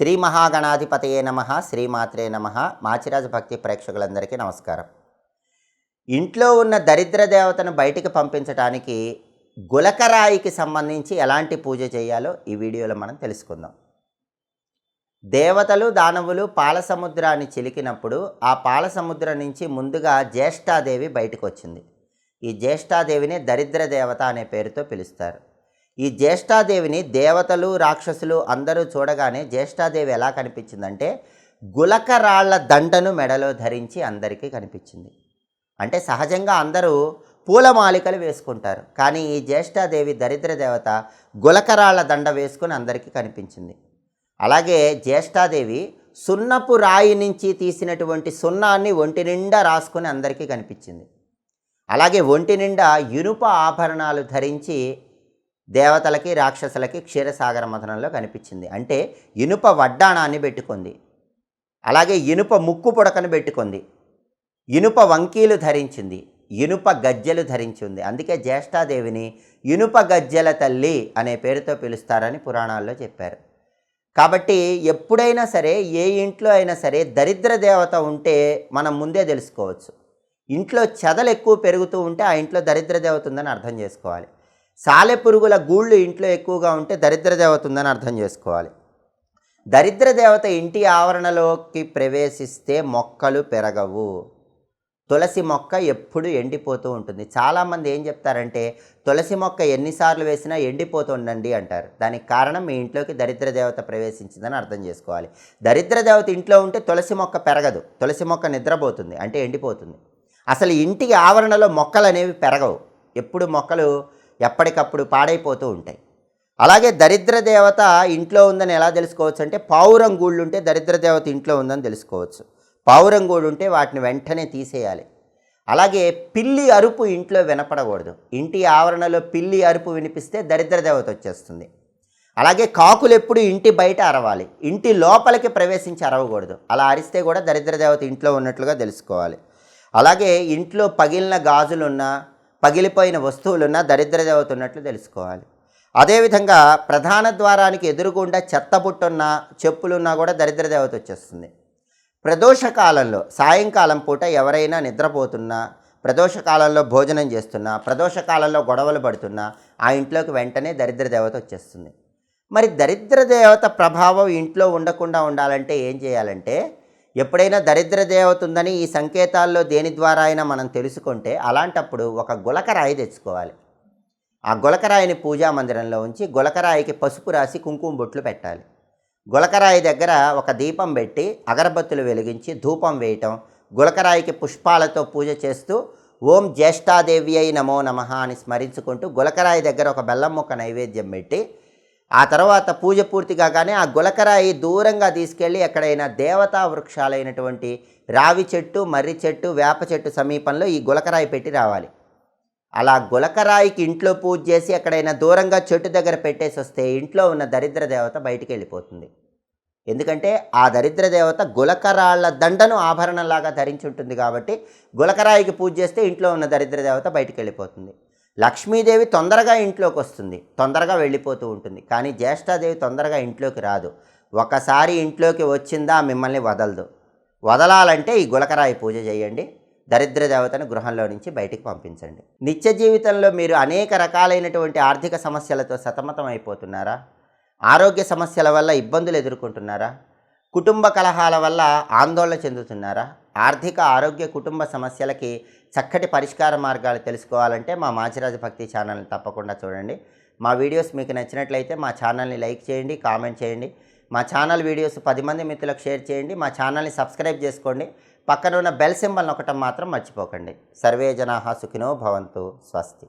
శ్రీ మహాగణాధిపతయే నమ శ్రీమాత్రే నమ. మాచిరాజ భక్తి ప్రేక్షకులందరికీ నమస్కారం. ఇంట్లో ఉన్న దరిద్ర దేవతను బయటికి పంపించడానికి గులకరాయికి సంబంధించి ఎలాంటి పూజ చేయాలో ఈ వీడియోలో మనం తెలుసుకుందాం. దేవతలు దానవులు పాలసముద్రాన్ని చిలికినప్పుడు ఆ పాలసముద్రం నుంచి ముందుగా జ్యేష్ఠాదేవి బయటకు వచ్చింది ఈ జ్యేష్ఠాదేవిని దరిద్ర దేవత అనే పేరుతో పిలుస్తారు. ఈ జ్యేష్ఠాదేవిని దేవతలు రాక్షసులు అందరూ చూడగానే జ్యేష్ఠాదేవి ఎలా కనిపించిందంటే గులకరాళ్ళ దండను మెడలో ధరించి అందరికీ కనిపించింది. అంటే సహజంగా అందరూ పూలమాలికలు వేసుకుంటారు. కానీ ఈ జ్యేష్ఠాదేవి దరిద్ర దేవత గులకరాళ్ళ దండ వేసుకుని అందరికీ కనిపించింది. అలాగే జ్యేష్ఠాదేవి సున్నపు రాయి నుంచి తీసినటువంటి సున్నాన్ని ఒంటి నిండా రాసుకుని అందరికీ కనిపించింది. అలాగే ఒంటి నిండా ఇనుప ఆభరణాలు ధరించి దేవతలకి రాక్షసులకి క్షీరసాగర మథనంలో కనిపించింది. అంటే ఇనుప వడ్డాణాన్ని పెట్టుకుంది. అలాగే ఇనుప ముక్కు పొడకను పెట్టుకుంది. ఇనుప వంకీలు ధరించింది. ఇనుప గజ్జెలు ధరించింది. అందుకే జ్యేష్ఠాదేవిని ఇనుప గజ్జెల తల్లి అనే పేరుతో పిలుస్తారని పురాణాల్లో చెప్పారు. కాబట్టి ఎప్పుడైనా సరే ఏ ఇంట్లో అయినా సరే దరిద్ర దేవత ఉంటే మనం ముందే తెలుసుకోవచ్చు. ఇంట్లో చెదలు ఎక్కువ పెరుగుతూ ఉంటే ఆ ఇంట్లో దరిద్ర దేవత ఉందని అర్థం చేసుకోవాలి. సాలె పురుగుల గూళ్ళు ఇంట్లో ఎక్కువగా ఉంటే దరిద్ర దేవత ఉందని అర్థం చేసుకోవాలి. దరిద్ర దేవత ఇంటి ఆవరణలోకి ప్రవేశిస్తే మొక్కలు పెరగవు. తులసి మొక్క ఎప్పుడు ఎండిపోతూ ఉంటుంది. చాలామంది ఏం చెప్తారంటే తులసి మొక్క ఎన్నిసార్లు వేసినా ఎండిపోతుండండి అంటారు. దానికి కారణం మీ ఇంట్లోకి దరిద్ర దేవత ప్రవేశించిందని అర్థం చేసుకోవాలి. దరిద్ర దేవత ఇంట్లో ఉంటే తులసి మొక్క పెరగదు. తులసి మొక్క నిద్రపోతుంది అంటే ఎండిపోతుంది. అసలు ఇంటికి ఆవరణలో మొక్కలు అనేవి పెరగవు. ఎప్పుడు మొక్కలు ఎప్పటికప్పుడు పాడైపోతూ ఉంటాయి. అలాగే దరిద్ర దేవత ఇంట్లో ఉందని ఎలా తెలుసుకోవచ్చు అంటే పావురం గూళ్ళు ఉంటే దరిద్ర దేవత ఇంట్లో ఉందని తెలుసుకోవచ్చు. పావురం గూడు ఉంటే వాటిని వెంటనే తీసేయాలి. అలాగే పిల్లి అరుపు ఇంట్లో వినపడకూడదు. ఇంటి ఆవరణలో పిల్లి అరుపు వినిపిస్తే దరిద్ర దేవత వచ్చేస్తుంది. అలాగే కాకులు ఎప్పుడు ఇంటి బయట అరవాలి. ఇంటి లోపలికి ప్రవేశించి అరవకూడదు. అలా అరిస్తే కూడా దరిద్ర దేవత ఇంట్లో ఉన్నట్లుగా తెలుసుకోవాలి. అలాగే ఇంట్లో పగిలిన గాజులున్నా పగిలిపోయిన వస్తువులున్న దరిద్ర దేవత ఉన్నట్లు తెలుసుకోవాలి అదేవిధంగా ప్రధాన ద్వారానికి ఎదురుగుండా చెత్త పుట్టున్న చెప్పులున్నా కూడా దరిద్ర దేవత వచ్చేస్తుంది. ప్రదోష కాలంలో సాయంకాలం పూట ఎవరైనా నిద్రపోతున్నా ప్రదోష కాలంలో భోజనం చేస్తున్నా ప్రదోష కాలంలో గొడవలు పడుతున్నా ఆ ఇంట్లోకి వెంటనే దరిద్ర దేవత వచ్చేస్తుంది. మరి దరిద్ర దేవత ప్రభావం ఇంట్లో ఉండకుండా ఉండాలంటే ఏం చేయాలంటే ఎప్పుడైనా దరిద్ర దేవత ఉందని ఈ సంకేతాల్లో దేని ద్వారా అయినా మనం తెలుసుకుంటే అలాంటప్పుడు ఒక గులకరాయి తెచ్చుకోవాలి. ఆ గులకరాయిని పూజా మందిరంలో ఉంచి గులకరాయికి పసుపు రాసి కుంకుమ బొట్లు పెట్టాలి. గులకరాయి దగ్గర ఒక దీపం పెట్టి అగరబత్తులు వెలిగించి ధూపం వేయటం గులకరాయికి పుష్పాలతో పూజ చేస్తూ ఓం జ్యేష్ఠాదేవి అయి నమో నమ అని స్మరించుకుంటూ గులకరాయి దగ్గర ఒక బెల్లం ముక్క నైవేద్యం పెట్టి ఆ తర్వాత పూజ పూర్తి కాగానే ఆ గులకరాయి దూరంగా తీసుకెళ్ళి ఎక్కడైనా దేవతా వృక్షాలైనటువంటి రావి చెట్టు మర్రి చెట్టు వేప చెట్టు సమీపంలో ఈ గులకరాయి పెట్టి రావాలి. అలా గులకరాయికి ఇంట్లో పూజ చేసి ఎక్కడైనా దూరంగా చెట్టు దగ్గర పెట్టేసి వస్తే ఇంట్లో ఉన్న దరిద్ర దేవత బయటికి వెళ్ళిపోతుంది. ఎందుకంటే ఆ దరిద్ర దేవత గులకరాళ్ళ దండను ఆభరణంలాగా ధరించి ఉంటుంది కాబట్టి గులకరాయికి పూజ చేస్తే ఇంట్లో ఉన్న దరిద్ర దేవత బయటికి వెళ్ళిపోతుంది. లక్ష్మీదేవి తొందరగా ఇంట్లోకి వస్తుంది తొందరగా వెళ్ళిపోతూ ఉంటుంది. కానీ జ్యేష్ఠాదేవి తొందరగా ఇంట్లోకి రాదు. ఒకసారి ఇంట్లోకి వచ్చిందా మిమ్మల్ని వదలదు. వదలాలంటే ఈ గులకరాయి పూజ చేయండి. దరిద్ర దేవతను గృహంలో నుంచి బయటికి పంపించండి. నిత్య జీవితంలో మీరు అనేక రకాలైనటువంటి ఆర్థిక సమస్యలతో సతమతం అయిపోతున్నారా? ఆరోగ్య సమస్యల వల్ల ఇబ్బందులు ఎదుర్కొంటున్నారా? కుటుంబ కలహాల వల్ల ఆందోళన చెందుతున్నారా? ఆర్థిక ఆరోగ్య కుటుంబ సమస్యలకి చక్కటి పరిష్కార మార్గాలు తెలుసుకోవాలంటే మా మాచిరాజ భక్తి ఛానల్ని తప్పకుండా చూడండి. మా వీడియోస్ మీకు నచ్చినట్లయితే మా ఛానల్ని లైక్ చేయండి కామెంట్ చేయండి. మా ఛానల్ వీడియోస్ పది మంది మిత్రులకు షేర్ చేయండి. మా ఛానల్ని సబ్స్క్రైబ్ చేసుకోండి. పక్కన ఉన్న బెల్ సింబల్ నొక్కటం మాత్రం మర్చిపోకండి. సర్వే జనాహ సుఖినో భవంతు స్వస్తి.